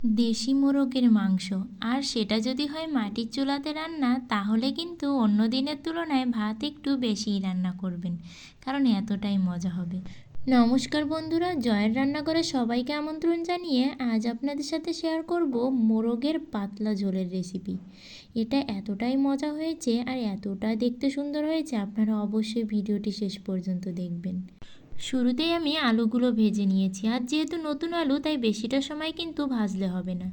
দেশি মোরগের মাংস। আর সেটা যদি হয় মাটির চুলাতে রান্না, তাহলে কিন্তু অন্য দিনের তুলনায় ভাত একটু বেশিই রান্না করবেন, কারণ এতটাই মজা হবে। নমস্কার বন্ধুরা, জয়ের রান্নাঘরে সবাইকে আমন্ত্রণ জানিয়ে আজ আপনাদের সাথে শেয়ার করব মোরগের পাতলা ঝোলের রেসিপি এটা এতটাই মজা হয়েছে আর এতটা দেখতে সুন্দর হয়েছে, আপনারা অবশ্যই ভিডিওটি শেষ পর্যন্ত দেখবেন। শুরুতেই আমি আলুগুলো ভেজে নিয়েছি, আর যেহেতু নতুন আলু, তাই বেশিটা সময় কিন্তু ভাজলে হবে না।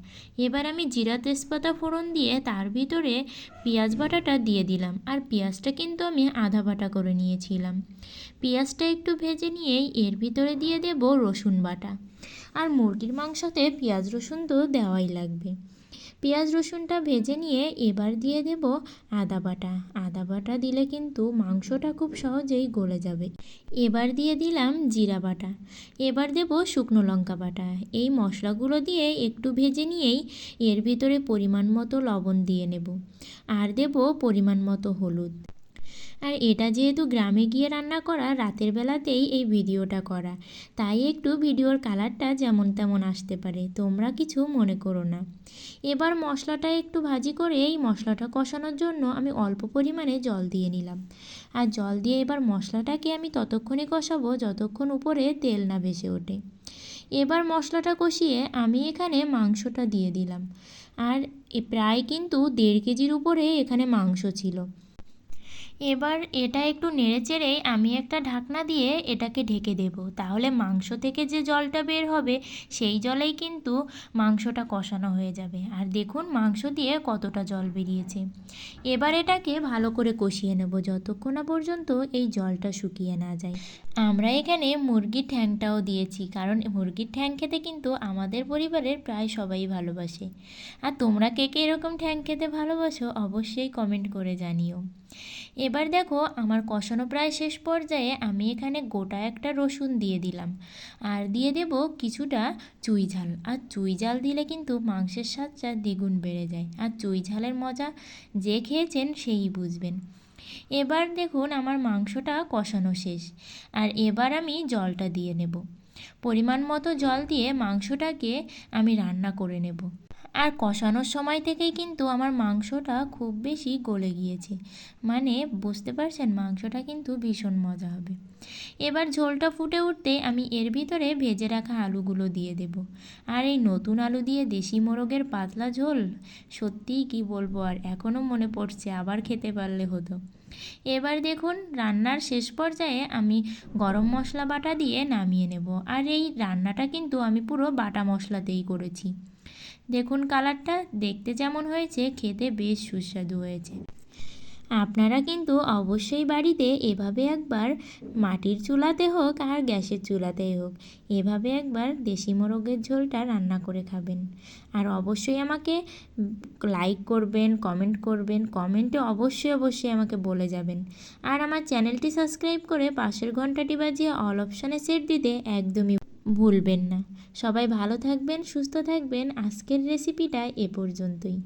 এবার আমি জিরা তেজপাতা ফোড়ন দিয়ে তার ভিতরে পেঁয়াজ বাটাটা দিয়ে দিলাম, আর পেঁয়াজটা কিন্তু আমি আধা বাটা করে নিয়েছিলাম। পেঁয়াজটা একটু ভেজে নিয়েই এর ভিতরে দিয়ে দেব রসুন বাটা, আর মুরগির মাংসতে পেঁয়াজ রসুন তো দেওয়াই লাগবে। পেঁয়াজ রসুনটা ভেজে নিয়ে এবার দিয়ে দেব আদা বাটা। আদা বাটা দিলে কিন্তু মাংসটা খুব সহজেই গলে যাবে। এবার দিয়ে দিলাম জিরা বাটা। এবার দেব শুকনো লঙ্কা বাটা। এই মশলাগুলো দিয়ে একটু ভেজে নিয়েই এর ভিতরে পরিমাণ মতো লবণ দিয়ে নেব। আর দেব পরিমাণ মতো হলুদ। আর এটা যেহেতু গ্রামে গিয়ে রান্না করা, রাতের বেলাতেই এই ভিডিওটা করা। তাই একটু ভিডিওর কালারটা যেমন তেমন আসতে পারে, তোমরা কিছু মনে করো না। এবার মশলাটা একটু ভাজি করে এই মশলাটা কষানোর জন্য আমি অল্প পরিমাণে জল দিয়ে নিলাম। আর জল দিয়ে এবার মশলাটাকে আমি ততক্ষণে কষাবো যতক্ষণ উপরে তেল না ভেসে ওঠে। এবার মশলাটা কষিয়ে আমি এখানে মাংসটা দিয়ে দিলাম। আর প্রায় কিন্তু দেড় কেজির উপরে এখানে মাংস ছিল। এবার এটা একটু নেড়ে চেড়ে আমি একটা ঢাকনা দিয়ে এটাকে ঢেকে দেব। তাহলে মাংস থেকে যে জলটা বের হবে, সেই জলেই কিন্তু মাংসটা কষানো হয়ে যাবে। আর দেখুন মাংস দিয়ে কতটা জল বেরিয়েছে। এবার এটাকে ভালো করে কষিয়ে নেব যতক্ষণ না পর্যন্ত এই জলটা শুকিয়ে না যায়। আমরা এখানে মুরগির ঠ্যাংটাও দিয়েছি, কারণ মুরগির ঠ্যাং খেতে কিন্তু আমাদের পরিবারের প্রায় সবাই ভালোবাসে। আর তোমরা কে কে এরকম ঠ্যাং খেতে ভালোবাসো অবশ্যই কমেন্ট করে জানিও। এবার দেখো আমার কষানো প্রায় শেষ পর্যায়ে আমি এখানে গোটা একটা রসুন দিয়ে দিলাম। আর দিয়ে দেব কিছুটা চুই ঝাল। আর চুই ঝাল দিলে কিন্তু মাংসের স্বাদটা দ্বিগুণ বেড়ে যায়। আর চুই ঝালের মজা যে খেয়েছেন সেই বুঝবেন। এবার দেখুন আমার মাংসটা কষানো শেষ। আর এবার আমি জলটা দিয়ে নেব। পরিমাণ মতো জল দিয়ে মাংসটাকে আমি রান্না করে নেব। আর কষানোর সময় থেকেই কিন্তু আমার মাংসটা খুব বেশি গলে গিয়েছে। মানে বুঝতে পারছেন, মাংসটা কিন্তু ভীষণ মজা হবে। এবার ঝোলটা ফুটে উঠতে আমি এর ভিতরে ভেজে রাখা আলুগুলো দিয়ে দেব। আর এই নতুন আলু দিয়ে দেশি মোরগের পাতলা ঝোল, সত্যিই কি বলব আর এখনও মনে পড়ছে, আবার খেতে পারলে হতো। এবার দেখুন, রান্নার শেষ পর্যায়ে আমি গরম মশলা বাটা দিয়ে নামিয়ে নেব। আর এই রান্নাটা কিন্তু আমি পুরো বাটা মশলাতেই করেছি। দেখুন, কালারটা দেখতে যেমন হয়েছে, খেতে বেশ সুস্বাদু হয়েছে। আপনারা কিন্তু অবশ্যই বাড়িতে এভাবে একবার মাটির চুলাতে হোক আর গ্যাসের চুলাতেই হোক, এভাবে একবার দেশি মোরগের ঝোলটা রান্না করে খাবেন। আর অবশ্যই আমাকে লাইক করবেন কমেন্ট করবেন কমেন্টে অবশ্যই অবশ্যই আমাকে বলে যাবেন। আর আমার চ্যানেলটি সাবস্ক্রাইব করে পাশের ঘন্টাটি বাজিয়ে অল অপশানে সেট দিতে একদমই ভুলবেন না। সবাই ভালো থাকবেন, সুস্থ থাকবেন। আজকের রেসিপিটা এ পর্যন্তই।